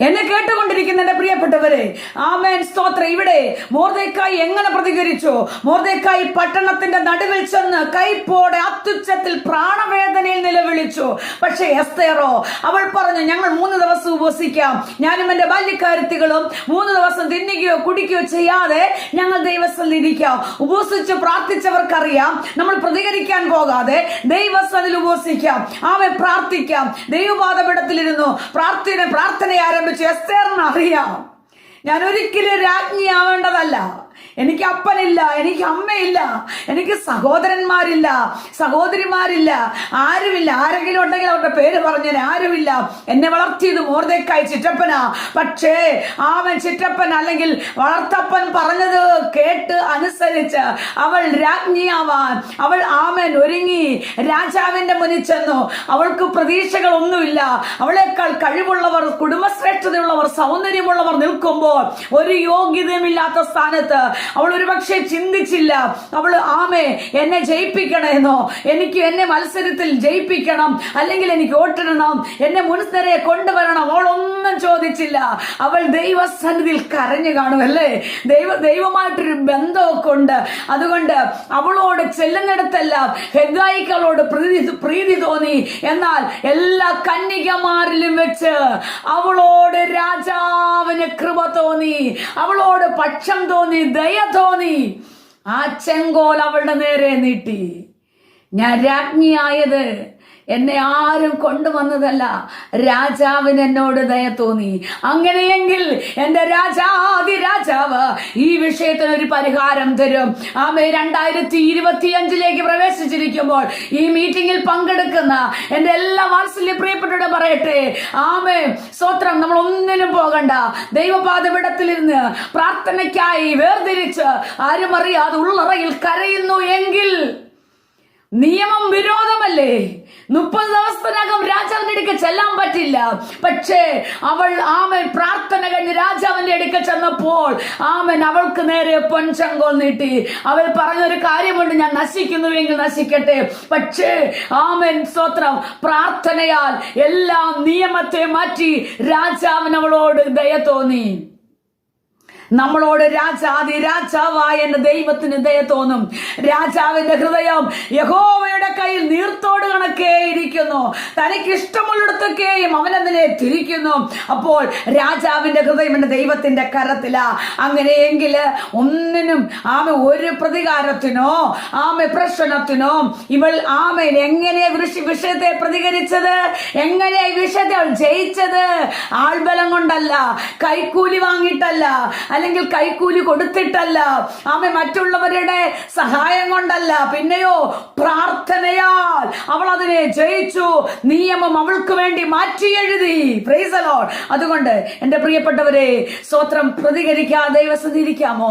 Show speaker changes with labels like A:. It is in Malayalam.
A: എന്നെ കേട്ടുകൊണ്ടിരിക്കുന്ന എന്റെ പ്രിയപ്പെട്ടവരെ ആമേൻ സ്തോത്ര. ഇവിടെ മോർദേക്കായി എങ്ങനെ പ്രതികരിച്ചു? മോർദേക്കായി പട്ടണത്തിന്റെ നടുവിൽ ചെന്ന് കൈപ്പോടെ അത്യുച്ചത്തിൽ പ്രാണവേദനയിൽ നിലവിളിച്ചു. പക്ഷേ എസ്തേറോ അവൾ പറഞ്ഞു ഞങ്ങൾ മൂന്ന് ദിവസം ഉപസിക്കാം. ഞാനും എന്റെ ബാല്യക്കാരത്തികളും മൂന്ന് ദിവസം തിന്നുകയോ കുടിക്കുകയോ ചെയ്യാതെ ഞങ്ങൾ ദൈവസ്ഥലിൽ ഇരിക്കാം. ഉപസിച്ച് പ്രാർത്ഥിച്ചവർക്കറിയാം. നമ്മൾ പ്രതികരിക്കാൻ പോകാതെ ദൈവസ്ഥലിൽ ഉപസിക്കാം. ആമെ പ്രാർത്ഥിക്കാം. ദൈവപാദപീഠത്തിലിരുന്നു. പ്രാർത്ഥന പ്രാർത്ഥന ആരംഭിച്ചു എസ്തേറിന് അറിയാം ഞാൻ ഒരിക്കലും രാജ്ഞിയാവേണ്ടതല്ല. എനിക്ക് അപ്പനില്ല എനിക്ക് അമ്മയില്ല എനിക്ക് സഹോദരന്മാരില്ല സഹോദരിമാരില്ല ആരുമില്ല. ആരെങ്കിലും ഉണ്ടെങ്കിൽ അവരുടെ പേര് പറഞ്ഞാൽ ആരുമില്ല. എന്നെ വളർത്തിയത് മോർദേക്കായി ചിറ്റപ്പനാ. പക്ഷേ അവൻ ചിറ്റപ്പൻ അല്ലെങ്കിൽ വളർത്തപ്പൻ പറഞ്ഞത് കേട്ട് അനുസരിച്ച് അവൾ രാജ്ഞിയാവാൻ അവൾ ആമൻ ഒരുങ്ങി രാജാവിന്റെ മുന്നിൽ ചെന്നു. അവൾക്ക് പ്രതീക്ഷകളൊന്നുമില്ല. അവളെക്കാൾ കഴിവുള്ളവർ കുടുംബശ്രേഷ്ഠതയുള്ളവർ സൗന്ദര്യമുള്ളവർ നിൽക്കുമ്പോൾ ഒരു യോഗ്യതയുമില്ലാത്ത സ്ഥാനത്ത് അവൾ ഒരു ഒരുപക്ഷെ ചിന്തിച്ചില്ല. അവൾ ആമേ എന്നെ ജയിപ്പിക്കണമെന്നോ എനിക്ക് എന്നെ മത്സരത്തിൽ ജയിപ്പിക്കണം. അല്ലെങ്കിൽ എനിക്ക് ഓട്ടിടണം എന്നെ മുൻസ്ഥരെ കൊണ്ടുവരണം. അവൾ ചോദിച്ചില്ല അവൾ ദൈവസന്നിധിയിൽ കരഞ്ഞു കാണുമല്ലേ? ദൈവ ദൈവമായിട്ടൊരു ബന്ധമൊക്കെ ഉണ്ട് അതുകൊണ്ട് അവളോട് ചെല്ലുന്നിടത്തെല്ലാം ഹെഗായിക്കളോട് പ്രീതി പ്രീതി തോന്നി. എന്നാൽ എല്ലാ കന്യകമാരിലും വെച്ച് അവളോട് രാജാവിന് കൃപ തോന്നി. അവളോട് പക്ഷം തോന്നി ദയ തോന്നി. ആ ചെങ്കോൽ അവളുടെ നേരെ നീട്ടി. ഞാൻ രാജ്ഞിയായത് എന്നെ ആരും കൊണ്ടുവന്നതല്ല. രാജാവിന് എന്നോട് ദയ തോന്നി. അങ്ങനെയെങ്കിൽ എന്റെ രാജാതി രാജാവ് ഈ വിഷയത്തിന് ഒരു പരിഹാരം തരും. ആമേ രണ്ടായിരത്തി ഇരുപത്തി അഞ്ചിലേക്ക് പ്രവേശിച്ചിരിക്കുമ്പോൾ ഈ മീറ്റിംഗിൽ പങ്കെടുക്കുന്ന എന്റെ എല്ലാ വാത്സല്യ പ്രിയപ്പെട്ടവരോട് പറയട്ടെ. ആമേ സ്വത്രം നമ്മൾ ഒന്നിനും പോകണ്ട. ദൈവപാതപിടത്തിലിരുന്ന് പ്രാർത്ഥനയ്ക്കായി വേർതിരിച്ച് ആരും അറിയാതെ ഉള്ളറയിൽ കരയുന്നു എങ്കിൽ നിയമം വിരോധമല്ലേ? മുപ്പത് ദിവസത്തിനകം രാജാവിന്റെ അടുക്ക ചെല്ലാൻ പറ്റില്ല. പക്ഷേ അവൾ ആമൻ പ്രാർത്ഥന കഴിഞ്ഞ് രാജാവിന്റെ അടുക്ക ചെന്നപ്പോൾ ആമൻ അവൾക്ക് നേരെ പൊൻചങ്കോൾ നീട്ടി. അവൾ പറഞ്ഞൊരു കാര്യമുണ്ട് ഞാൻ നശിക്കുന്നുവെങ്കിൽ നശിക്കട്ടെ. പക്ഷേ ആമൻ സ്വത്രം പ്രാർത്ഥനയാൽ എല്ലാ നിയമത്തെ മാറ്റി രാജാവിനവളോട് ദയ തോന്നി. നമ്മളോട് രാജാതി രാജാവായ എന്റെ ദൈവത്തിന് ദയ തോന്നും. രാജാവിന്റെ ഹൃദയം യഹോവയുടെ കയ്യിൽ നീർത്തോട് കണക്കേ ഇരിക്കുന്നു തനിക്ക് ഇഷ്ടമുള്ളിടത്തൊക്കെയും അവനതിനെ തിരിക്കുന്നു. അപ്പോൾ രാജാവിന്റെ ഹൃദയം എന്റെ ദൈവത്തിന്റെ കരത്തില. അങ്ങനെയെങ്കിൽ ഒന്നിനും ആമ ഒരു പ്രതികാരത്തിനോ ആമ പ്രശ്നത്തിനോ ഇവൾ ആമൻ എങ്ങനെ വൃഷ- വിഷയത്തെ പ്രതികരിച്ചത്? എങ്ങനെ വിഷയത്തെ അവൾ ജയിച്ചത്? ആൾബലം കൊണ്ടല്ല കൈക്കൂലി വാങ്ങിയിട്ടല്ല അല്ലെങ്കിൽ കൈക്കൂലി കൊടുത്തിട്ടല്ല. ആമ മറ്റുള്ളവരുടെ സഹായം കൊണ്ടല്ല. പിന്നെയോ പ്രാർത്ഥനയാൽ അവൾ അതിനെ ജയിച്ചു. നിയമം അവൾക്ക് വേണ്ടി മാറ്റി എഴുതി. അതുകൊണ്ട് എന്റെ പ്രിയപ്പെട്ടവരെ സ്വത്രം പ്രതികരിക്കാതെ ദൈവസ്ഥിതിരിക്കാമോ